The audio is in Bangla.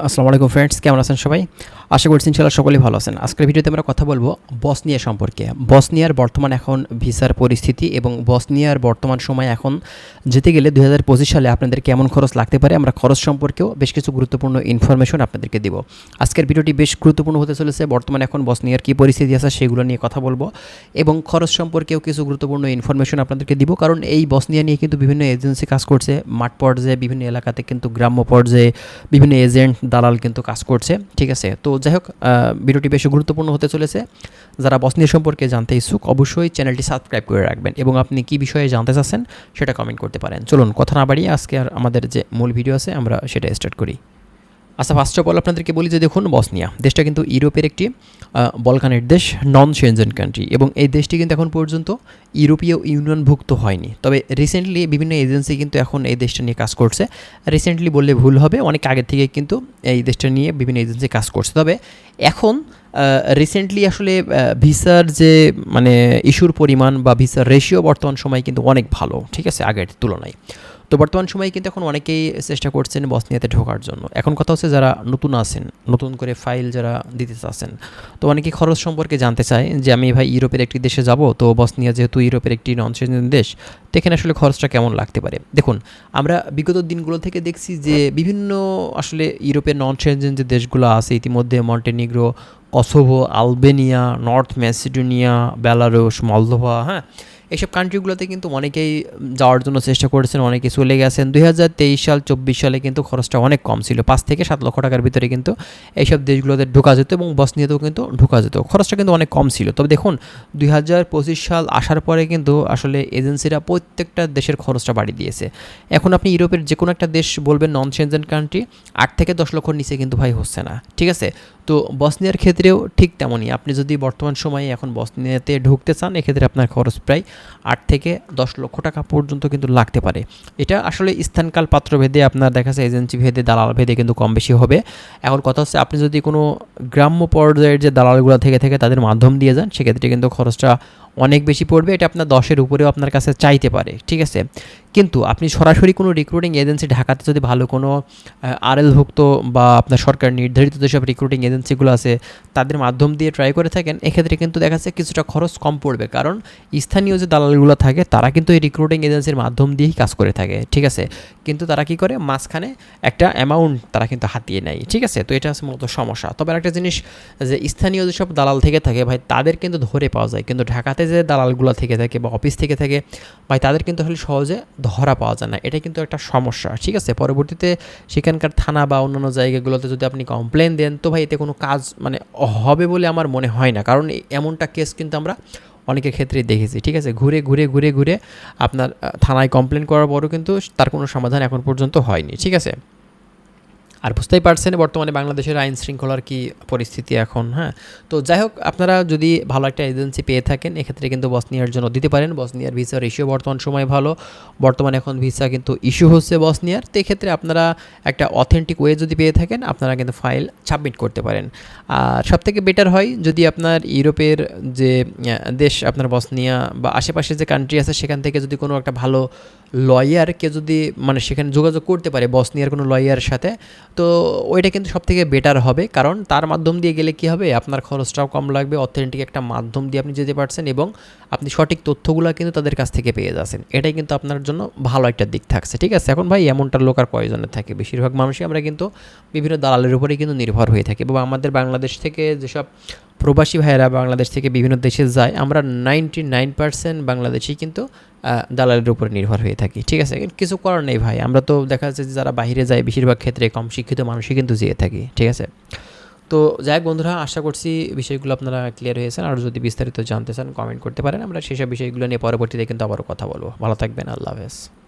আসসালামু আলাইকুম ফ্রেন্ডস কেমন আছেন সবাই? আশা করছি ইনশাল্লাহ সকলেই ভালো আছেন। আজকের ভিডিওতে আমরা কথা বলব বসনিয়া সম্পর্কে। বসনিয়ার বর্তমান এখন ভিসার পরিস্থিতি এবং বসনিয়ার বর্তমান সময় এখন যেতে গেলে দু হাজার পঁচিশ সালে আপনাদের কেমন খরচ লাগতে পারে, আমরা খরচ সম্পর্কেও বেশ কিছু গুরুত্বপূর্ণ ইনফরমেশন আপনাদেরকে দিব। আজকের ভিডিওটি বেশ গুরুত্বপূর্ণ হতে চলেছে, বর্তমানে এখন বসনিয়ার কী পরিস্থিতি আছে সেগুলো নিয়ে কথা বলব এবং খরচ সম্পর্কেও কিছু গুরুত্বপূর্ণ ইনফরমেশন আপনাদেরকে দিব, কারণ এই বসনিয়া নিয়ে কিন্তু বিভিন্ন এজেন্সি কাজ করছে। মাঠ পর্যায়ে, বিভিন্ন এলাকাতে কিন্তু গ্রাম্য পর্যায়ে বিভিন্ন এজেন্ট দালাল কিন্তু কাজ করছে, ঠিক আছে? তো যাই হোক ভিডিওটি বেশি গুরুত্বপূর্ণ হতে চলেছে। যারা বসনিয়া সম্পর্কে জানতে ইচ্ছুক, অবশ্যই চ্যানেলটি সাবস্ক্রাইব করে রাখবেন এবং আপনি কি বিষয়ে জানতে চাচ্ছেন সেটা কমেন্ট করতে পারেন। চলুন, কথা না বাড়িয়ে আজকে আর আমাদের যে মূল ভিডিও আছে, আমরা সেটা স্টার্ট করি। আচ্ছা ফার্স্ট অফ অল আপনাদেরকে বলি যে দেখুন, বসনিয়া দেশটা কিন্তু ইউরোপের একটি বলকানের দেশ নন সেনজেন কান্ট্রি এবং এই দেশটি কিন্তু এখন পর্যন্ত ইউরোপীয় ইউনিয়নভুক্ত হয়নি। তবে রিসেন্টলি বিভিন্ন এজেন্সি কিন্তু এখন এই দেশটা নিয়ে কাজ করছে। রিসেন্টলি বললে ভুল হবে, অনেক আগে থেকে কিন্তু এই দেশটা নিয়ে বিভিন্ন এজেন্সি কাজ করছে। তবে এখন রিসেন্টলি আসলে ভিসার যে মানে ইস্যুর পরিমাণ বা ভিসার রেশিও বর্তমান সময় কিন্তু অনেক ভালো, ঠিক আছে, আগের তুলনায়। তো বর্তমান সময়ে কিন্তু এখন অনেকেই চেষ্টা করছেন বসনিয়াতে ঢোকার জন্য। এখন কথা হচ্ছে যারা নতুন আছেন, নতুন করে ফাইল যারা দিতে চাচ্ছেন। তো অনেকে খরচ সম্পর্কে জানতে চায় যে, আমি ভাই ইউরোপের একটি দেশে যাব, তো বসনিয়া যেহেতু ইউরোপের একটি নন সেনজেন দেশ, তো এখানে আসলে খরচটা কেমন লাগতে পারে? দেখুন, আমরা বিগত দিনগুলো থেকে দেখছি যে, বিভিন্ন আসলে ইউরোপের নন সেনজেন যে দেশগুলো আছে, ইতিমধ্যে Montenegro, Kosovo, Albania, North Macedonia, Belarus, Moldova হ্যাঁ? এইসব কান্ট্রিগুলোতে কিন্তু অনেকেই যাওয়ার জন্য চেষ্টা করেছেন অনেকে চলে গেছেন। দুই হাজার তেইশ সাল, চব্বিশ সালে কিন্তু খরচটা অনেক কম ছিল। পাঁচ থেকে সাত লক্ষ টাকার ভিতরে কিন্তু এইসব দেশগুলোতে ঢোকা যেত এবং বস বসনিয়াতেও কিন্তু ঢোকা যেত। খরচটা কিন্তু অনেক কম ছিল। তবে দেখুন, দুই হাজার পঁচিশ সাল আসার পরে কিন্তু আসলে এজেন্সিরা প্রত্যেকটা দেশের খরচটা বাড়িয়ে দিয়েছে। এখন আপনি ইউরোপের যে কোনো একটা দেশ বলবেন নন সেনজেন কান্ট্রি আট থেকে দশ লক্ষর নিচে কিন্তু ভাই হচ্ছে না। ঠিক আছে? তো বসনিয়ার ক্ষেত্রেও ঠিক তেমনই। আপনি যদি বর্তমান সময়ে এখন বসনিয়াতে ঢুকতে চান, এক্ষেত্রে আপনার খরচ প্রায় আট থেকে দশ লক্ষ টাকা পর্যন্ত কিন্তু লাগতে পারে। এটা আসলে স্থানকাল পাত্র ভেদে আপনার দেখা যাচ্ছে এজেন্সি ভেদে, দালাল ভেদে কিন্তু কম বেশি হবে। এখন কথা হচ্ছে আপনি যদি কোনো গ্রাম্য পর্যায়ের যে দালালগুলো থেকে থেকে তাদের মাধ্যম দিয়ে যান, সেক্ষেত্রে কিন্তু খরচটা অনেক বেশি পড়বে, এটা আপনার দশের উপরেও আপনার কাছে চাইতে পারে, ঠিক আছে? কিন্তু আপনি সরাসরি কোনো রিক্রুটিং এজেন্সি ঢাকাতে যদি ভালো কোনো আরএলভুক্ত বা আপনার সরকার নির্ধারিত যেসব রিক্রুটিং এজেন্সিগুলো আছে, তাদের মাধ্যম দিয়ে ট্রাই করে থাকেন, এক্ষেত্রে কিন্তু দেখা যাচ্ছে কিছুটা খরচ কম পড়বে। কারণ স্থানীয় যে দালালগুলো থাকে, তারা কিন্তু এই রিক্রুটিং এজেন্সির মাধ্যম দিয়েই কাজ করে থাকে, ঠিক আছে? কিন্তু তারা কি করে? মাঝখানে একটা অ্যামাউন্ট তারা কিন্তু হাতিয়ে নেয়, ঠিক আছে? তো এটা হচ্ছে মূলত সমস্যা। তবে একটা জিনিস, যে স্থানীয় যেসব দালাল থেকে থাকে, ভাই, তাদের কিন্তু ধরে পাওয়া যায়। কিন্তু ঢাকাতে যে দালালগুলো থেকে থাকে বা অফিস থেকে থাকে, ভাই তাদের কিন্তু আসলে সহজে ধরা পাওয়া যায় না। এটা কিন্তু একটা সমস্যা, ঠিক আছে? পরবর্তীতে সেখানকার থানা বা অন্যান্য জায়গাগুলোতে যদি আপনি কমপ্লেন দেন, তো ভাই এতে কোনো কাজ মানে হবে বলে আমার মনে হয় না। কারণ এমনটা কেস কিন্তু আমরা অনেকের ক্ষেত্রেই দেখেছি, ঠিক আছে? ঘুরে ঘুরে ঘুরে ঘুরে আপনার থানায় কমপ্লেন করার পরও কিন্তু তার কোনো সমাধান এখন পর্যন্ত হয়নি, ঠিক আছে? আর বুঝতেই পারছেন বর্তমানে বাংলাদেশের আইন শৃঙ্খলার কি পরিস্থিতি এখন হ্যাঁ? তো যাই হোক, আপনারা যদি ভালো একটা এজেন্সি পেয়ে থাকেন, এক্ষেত্রে কিন্তু বসনিয়ার জন্য দিতে পারেন। বসনিয়ার ভিসার ইস্যু বর্তমান সময় ভালো। বর্তমানে এখন ভিসা কিন্তু ইস্যু হচ্ছে বসনিয়ার। তো এক্ষেত্রে আপনারা একটা অথেন্টিক ওয়ে যদি পেয়ে থাকেন, আপনারা কিন্তু ফাইল সাবমিট করতে পারেন। আর সবথেকে বেটার হয়, যদি আপনার ইউরোপের যে দেশ আপনার বসনিয়া বা আশেপাশে যে কান্ট্রি আছে, সেখান থেকে যদি কোনো একটা ভালো লয়ারকে যদি মানে সেখানে যোগাযোগ করতে পারে, বসনিয়ার কোনো লয়ারের সাথে তো ওইটা কিন্তু সব থেকে বেটার হবে। কারণ তার মাধ্যম দিয়ে গেলে কি হবে? আপনার খরচটাও কম লাগবে অথেন্টিক একটা মাধ্যম দিয়ে আপনি যেতে পারছেন এবং আপনি সঠিক তথ্যগুলো কিন্তু তাদের কাছ থেকে পেয়ে যাচ্ছেন। এটাই কিন্তু আপনার জন্য ভালো একটা দিক থাকছে, ঠিক আছে? এখন ভাই এমনটা লোক আর প্রয়োজনে থাকে? বেশিরভাগ মানুষই আমরা কিন্তু বিভিন্ন দালালের উপরেই কিন্তু নির্ভর হয়ে থাকি এবং আমাদের বাংলাদেশ থেকে যেসব প্রবাসী ভাইয়েরা বাংলাদেশ থেকে বিভিন্ন দেশে যায়, আমরা নাইনটি নাইন পার্সেন্ট বাংলাদেশি কিন্তু দালালের উপর নির্ভর হয়ে থাকি। ঠিক আছে? কিছু করার নেই ভাই। আমরা তো দেখা যাচ্ছে যে যারা বাইরে যায়, বেশিরভাগ ক্ষেত্রে কম শিক্ষিত মানুষই কিন্তু যেয়ে থাকি। ঠিক আছে? তো যাই হোক বন্ধুরা, আশা করছি বিষয়গুলো আপনারা ক্লিয়ার হয়েছেন। আর যদি বিস্তারিত জানতে চান কমেন্ট করতে পারেন। আমরা সেসব বিষয়গুলো নিয়ে পরবর্তীতে কিন্তু আবারও কথা বলব। ভালো থাকবেন। আল্লাহ হাফেজ।